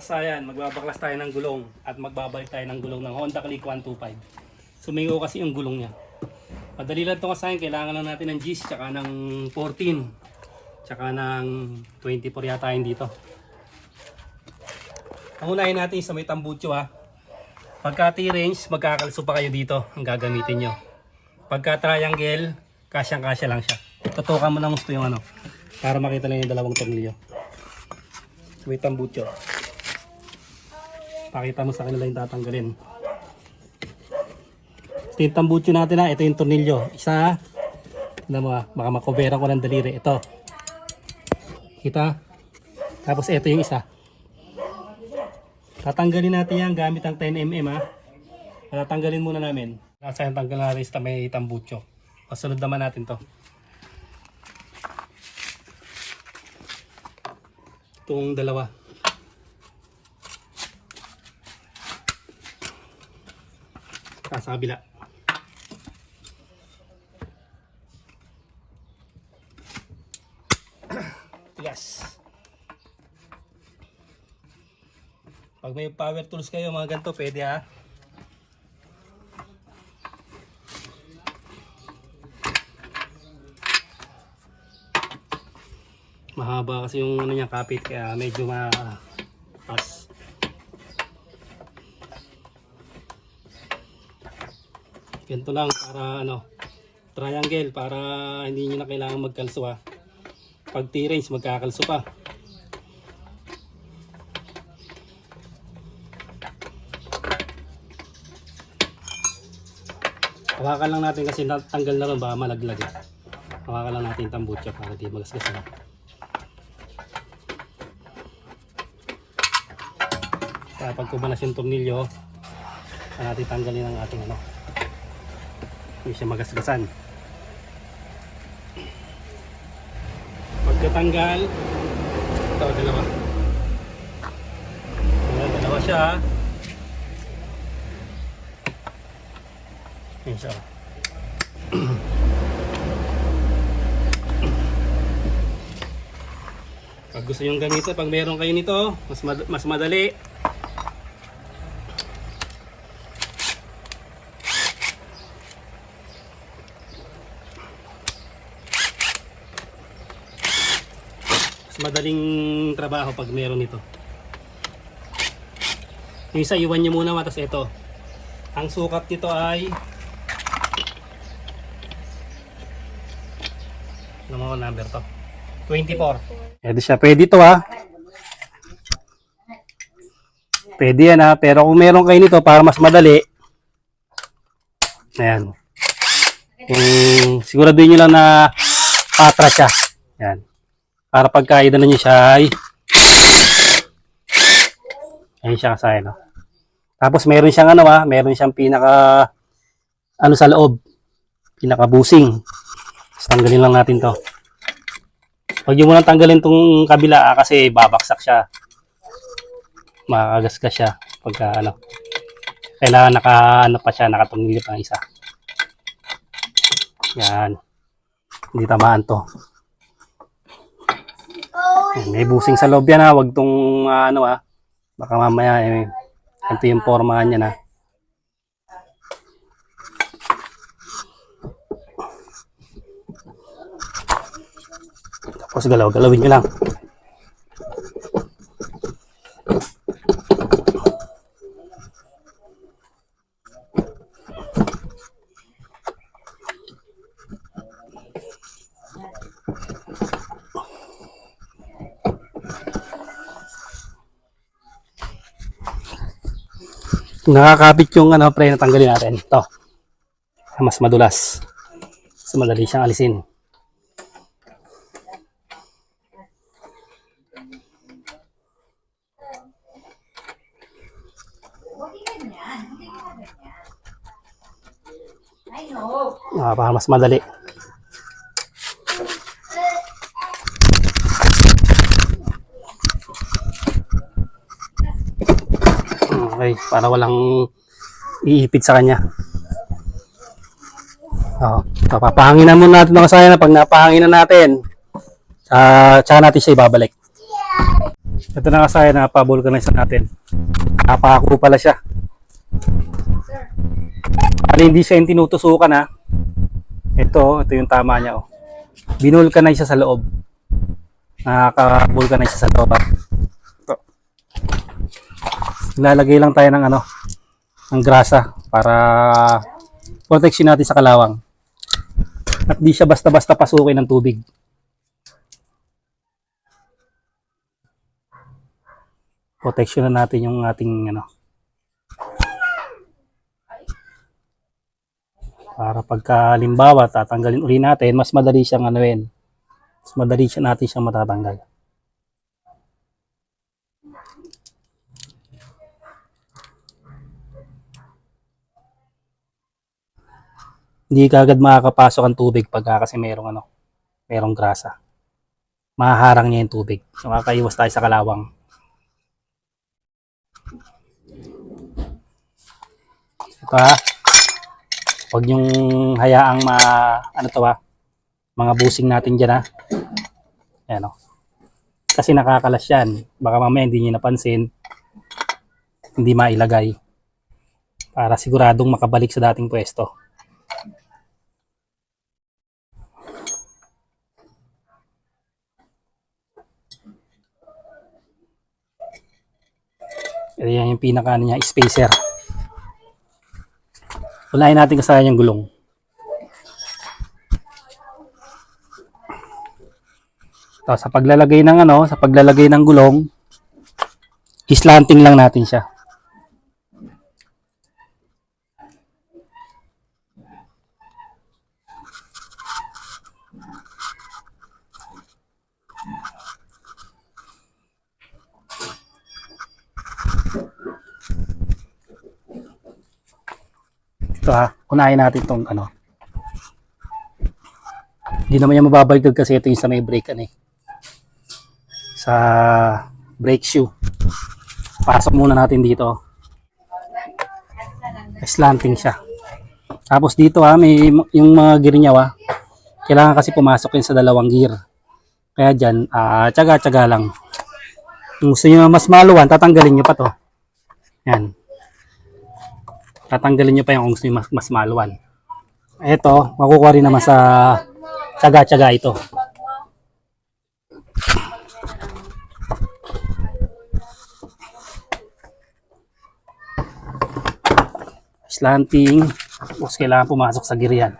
kasayan, magbabaklas tayo ng gulong at magbabalik tayo ng gulong ng Honda Click 125. Sumingo kasi yung gulong niya. Madali lang itong kasayan, kailangan lang natin ng G's tsaka ng 14 tsaka ng 24 yata yun dito. Ang unahin natin sa may tambucho ha. Pagka T-range, magkakalso pa kayo dito ang gagamitin nyo. Pagka triangle, kasyang-kasya lang siya. Tutukan mo ng gusto yung ano, para makita lang yung dalawang tornilyo. May tambucho. Pakita mo sa kanila yung tatanggalin. Ito yung natin ha. Ito yung tornilyo. Isa. Tignan mo ha. Baka makubera ko ng daliri. Ito. Kita? Tapos ito yung isa. Tatanggalin natin yan gamit ang 10mm ha. Tatanggalin muna namin. Nasa yung tanggal natin sa may tambucho. Pasunod naman natin to. Itong dalawa. Saka sa kabila. Tigas. Pag may power tools kayo mga ganito, pwede ha. Mahaba kasi yung ano niya kapit kaya medyo ma-pas. Ganito lang para ano, triangle para hindi niyo na kailangan magkalso ha. Pag T-range magkakalso pa. Hawakan lang natin kasi natanggal na rin ba malaglag eh. Hawakan lang natin yung tambucha para di magasgasan. Kaya pag kumalas yung tornilyo, saka natin tanggalin ang ating ano. Hindi siya magasgasan. Pagkatanggal, ito dalawa. Ayan, dalawa siya. Ayan siya. Pag gusto yung gamitin, pag meron kayo nito, mas, mad- mas madali. Madaling trabaho pag meron nito. Yung isa, iwan nyo muna matas ito. Ang sukat nito ay ano number to? 24. Pwede siya. Pwede to ha. Pwede yan ha. Pero kung meron kayo nito para mas madali. Ayan. Yung siguraduhin nyo lang na patra siya. Ayan. Para pagkaidan nyo siya ay Ayan siya kasaya no. Tapos meron siyang ano ha, meron siyang pinaka ano sa loob. Pinaka busing. Tapos tanggalin lang natin to. Huwag nyo munang tanggalin tong kabila ah, kasi babaksak siya. Makagasgas siya pagka ano. Kailangan naka ano pa siya, nakatumili pa ang isa. Yan. Hindi tamaan to. May busing sa loob yan ha. Huwag tong ah, ano ah. Baka mamaya eh, ito yung forma niya na. Tapos galaw, galawin nyo lang. Nakakapit yung ano, pre, natanggalin natin. Ito. Mas madulas. Mas madali siyang alisin. Ah, para mas madali. Okay, para walang iipit sa kanya. So, papahanginan muna natin ng kasaya na pag napahanginan natin, uh, tsaka natin siya ibabalik. Ito na kasaya na pa-vulcanize na natin. Napako pala siya. Bali, hindi siya yung tinutusukan ha. Ito, ito yung tama niya oh. Binulcanize siya sa loob. Nakaka-vulcanize siya sa loob. ha. Ito. Lalagay lang tayo ng ano, ng grasa para protection natin sa kalawang. At di siya basta-basta pasukin ng tubig. Protection na natin yung ating ano. Para pagka limbawa tatanggalin uli natin, mas madali siyang yun. Mas madali siya natin siyang matatanggal. Hindi kagad makakapasok ang tubig pagka kasi merong ano, merong grasa. Mahaharang niya yung tubig. So makakaiwas tayo sa kalawang. Ito ha. Huwag yung hayaang ma, ano to ha, mga busing natin dyan ha. Ayan o. Kasi nakakalas yan. Baka mamaya hindi nyo napansin. Hindi mailagay. Para siguradong makabalik sa dating pwesto. Ayan yung pinaka ano niya, spacer. Unahin natin kasaya yung gulong. Tapos sa paglalagay ng ano, sa paglalagay ng gulong, islanting lang natin siya. Ito ha, unahin natin tong ano. Hindi naman yan mababaliktad kasi ito yung sa may brake ano eh. Sa brake shoe. Pasok muna natin dito. Slanting siya. Tapos dito ha, may yung mga gear niya ha. Kailangan kasi pumasok yun sa dalawang gear. Kaya dyan, ah, tsaga-tsaga lang. Kung gusto nyo mas maluwan, tatanggalin nyo pa to. Yan tatanggalin nyo pa yung kung gusto mas, mas maluwan. Ito, makukuha rin naman sa tsaga-tsaga ito. Slanting, tapos kailangan pumasok sa gear yan.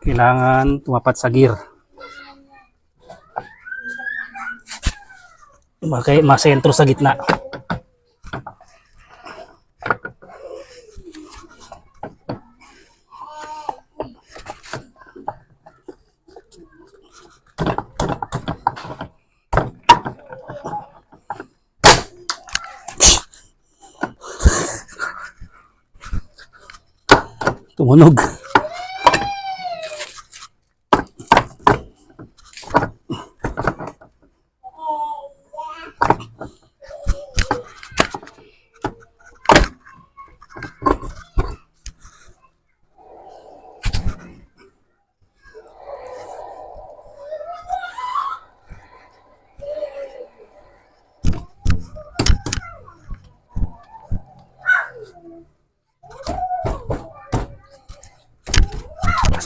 Kailangan tumapat sa gear. Makay, masentro sa gitna. Tumunog.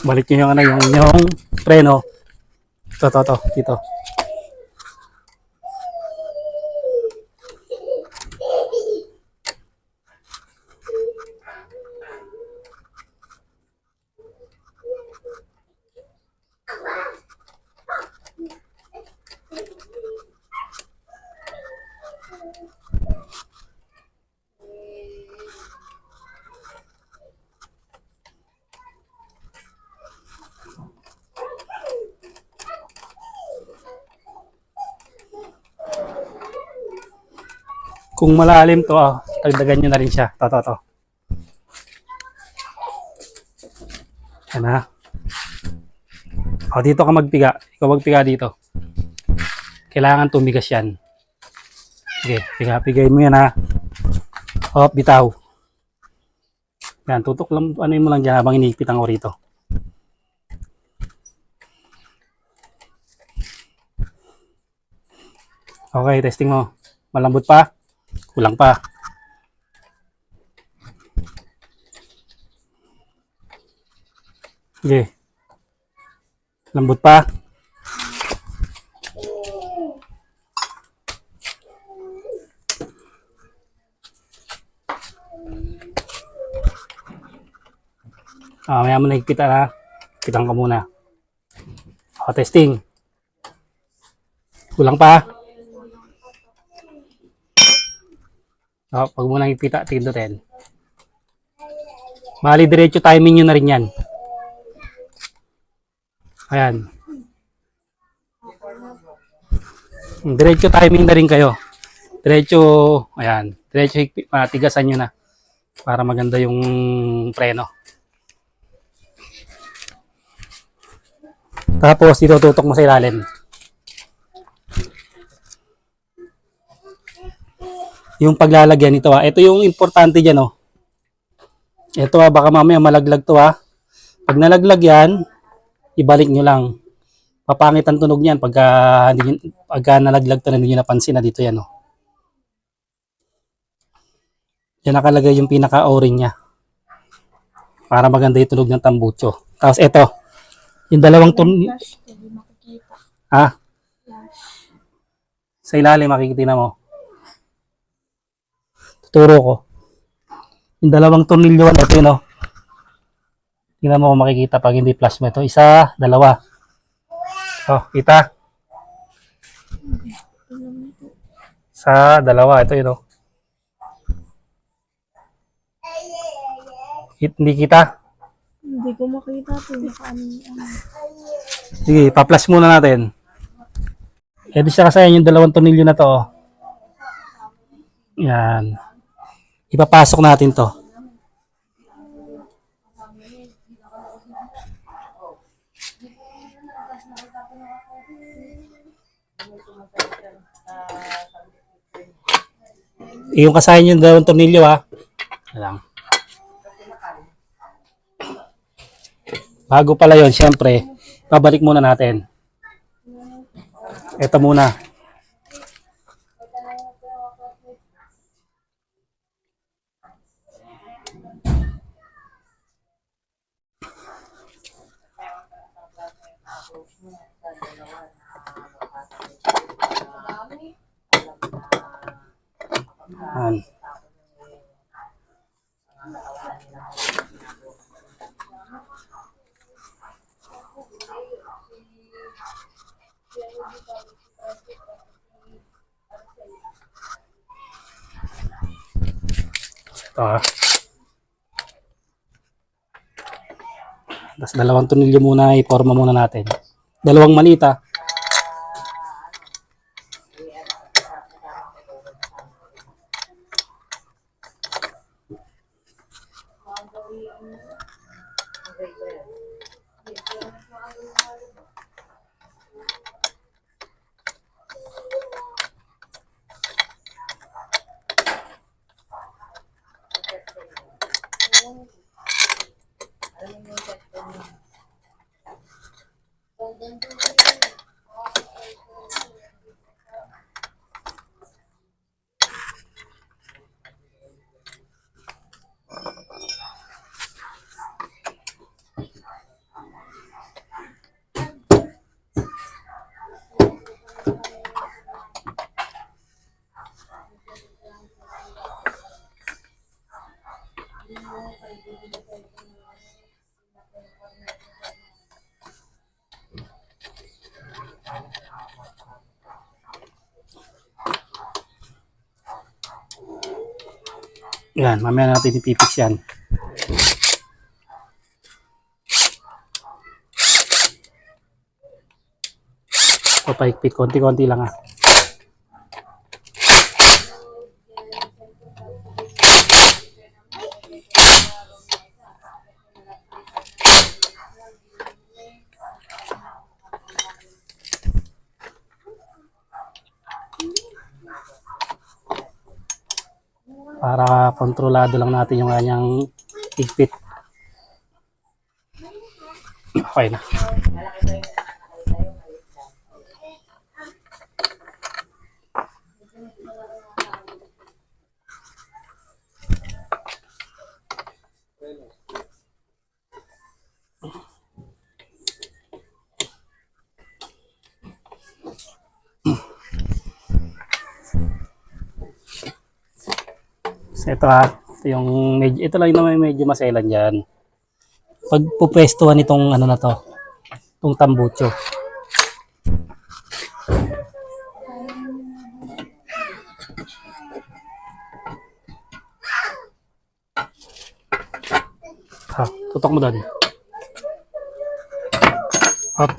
Tapos balik nyo yung ano, yung, yung preno. Ito, ito, ito, dito. Kung malalim to, oh, tagdagan nyo na rin siya. To, to, to. Yan ha. Oh, dito ka magpiga. Ikaw magpiga dito. Kailangan tumigas yan. Okay, piga-pigay mo yan ha. Oh, bitaw. Yan, tutok lang, ano mo lang dyan habang iniipit ang orito. Okay, testing mo. Malambot pa. Kulang pa. Sige. Lambot pa? Ah, maya mo na higpitan ha. Kitang ka muna. O, testing. Kulang pa? O, pag muna higpita, tingin to 10. Bali, diretso timing nyo na rin yan. Ayan. Diretso timing na rin kayo. Diretso, ayan. Diretso ah, tigasan nyo na. Para maganda yung preno. Tapos, dito mo sa ilalim. Yung paglalagyan nito ha. Ito yung importante dyan oh. Ito ha, baka mamaya malaglag to ha. Pag nalaglag yan, ibalik nyo lang. Papangit ang tunog niyan pagka, hindi, pagka nalaglag to na hindi nyo napansin na dito yan oh. Yan nakalagay yung pinaka-o-ring niya. Para maganda yung tunog ng tambucho. Tapos ito, yung dalawang makikita. Ha? Sa ilalim, makikita mo. Tuturo ko. Yung dalawang tornilyo, ito yun, oh. Tingnan mo kung makikita pag hindi flash mo ito. Isa, dalawa. Oh, kita. Alam nito. Sa dalawa, ito yun, oh. Hit- Hindi kita. Hindi ko makita ito. Ano. Sige, pa-flash muna natin. Di siya kasi yung dalawang tornilyo na to, oh. Yan. Ipapasok natin to. Yung kasahin yung dalawang tornilyo ha. Lang. Bago pala yon syempre, babalik muna natin. Ito muna. Yan. Ito ah. Tapos dalawang tunilyo muna, iporma muna natin. Dalawang maliit Yan, mamaya natin ipipix yan. Papaikpit, konti-konti lang ah. Para kontrolado lang natin yung kanyang higpit. Okay na. Ito ha. Yung medyo, ito lang yung medyo maselan dyan. Pag pupwestuhan itong ano na to, itong tambucho. Ha, tutok mo doon. Hop.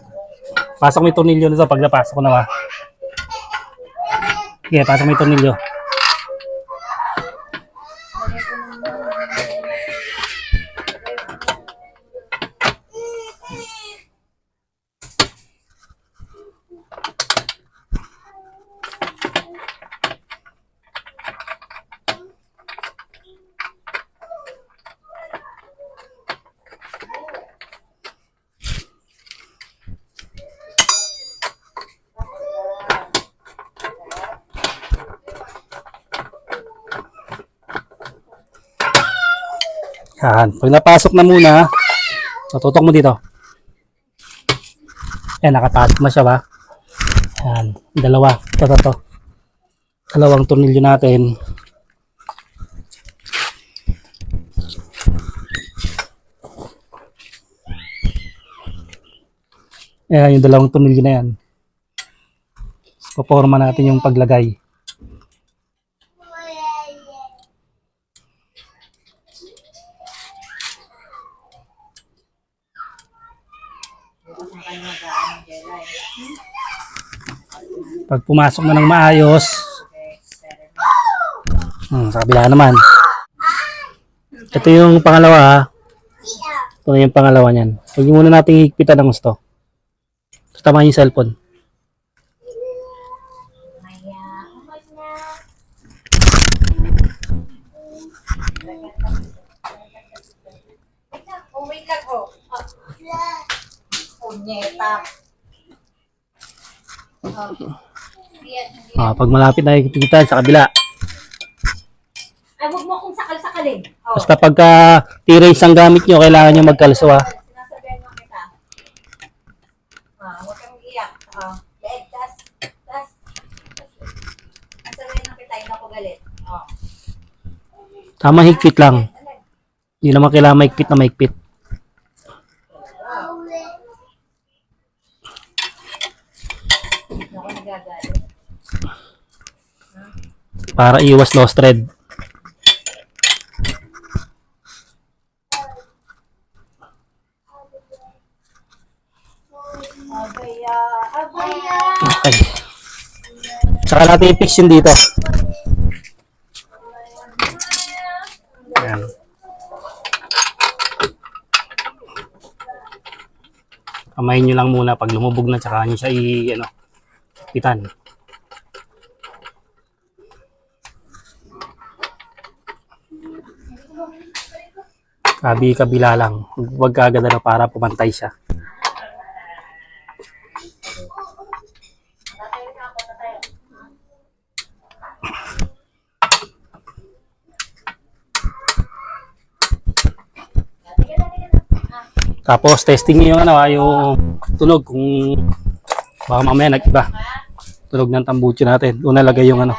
Pasok mo yung tornilyo nito pag napasok ko na ba. Sige, pasok mo yung tornilyo. Yan. Pag napasok na muna, tututok mo dito. Yan, nakapasok na siya ba? Yan. Dalawa. Ito, ito, ito. Dalawang tornilyo natin. Ayan, yung dalawang tornilyo na yan. Paporma natin yung paglagay. Pag pumasok na ng maayos, hmm, sa kabila naman. Ito yung pangalawa ha. Ito na yung pangalawa niyan. Huwag muna natin higpitan ng gusto. Tama yung cellphone. Lang oh. Ah, pag malapit na higpitan sa kabila. Ay, huwag mo akong sakal-sakalin. Oh, Basta pagka T-race ang gamit nyo, kailangan nyo magkalso ha. sinasabihan mo kita. Ah, huwag kang iyak. Oh, leeg, tas, tas. Nasabihan mo kita, hindi ako galit. Oh. Tama higpit lang. Hindi naman kailangan maigpit na maigpit. Hindi ako nagagalit. Para iwas lost thread. Okay. Saka natin i-fix yun dito. Ayan. Kamayin nyo lang muna pag lumubog na tsaka nyo siya i ano, pitan. Kabi kabila lang. Huwag kagad na para pumantay siya. Tapos testing niyo yung ano, ah, yung tunog kung baka mamaya nag-iba. Tunog ng tambucho natin. Doon nalagay yung ano.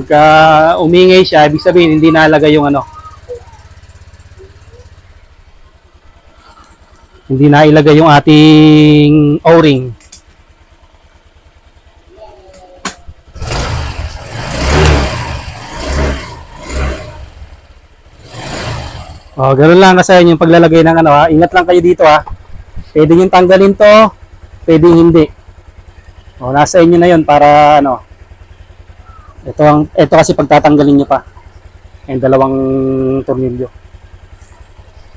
Pagka umingay siya, ibig sabihin hindi nalagay yung ano. Hindi na ilagay yung ating O-ring. Oh, ganun lang kasi yung paglalagay ng ano ha. Ingat lang kayo dito ha. Pwede yung tanggalin to, pwede hindi. Oh, nasa inyo na yun para ano, ito ang ito kasi pagtatanggalin niyo pa. Yung dalawang tornilyo.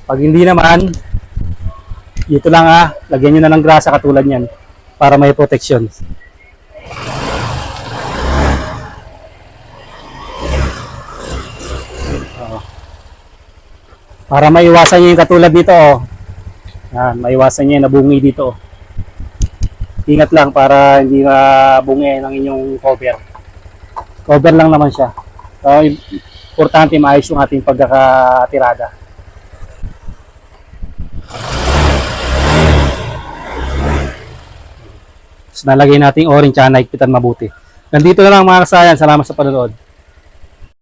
Pag hindi naman, dito lang ha, lagyan niyo na ng grasa katulad niyan para may protection. Oo. Para maiwasan niyo yung katulad nito oh. Yan, maiwasan niyo yung nabungi dito oh. Ingat lang para hindi mabungi ng inyong cover Oh, cover lang naman siya. Oh, so, importante maayos yung ating pagkakatirada. So, nalagay natin orange at naigpitan mabuti. Nandito na lang mga kasayan. Salamat sa panonood.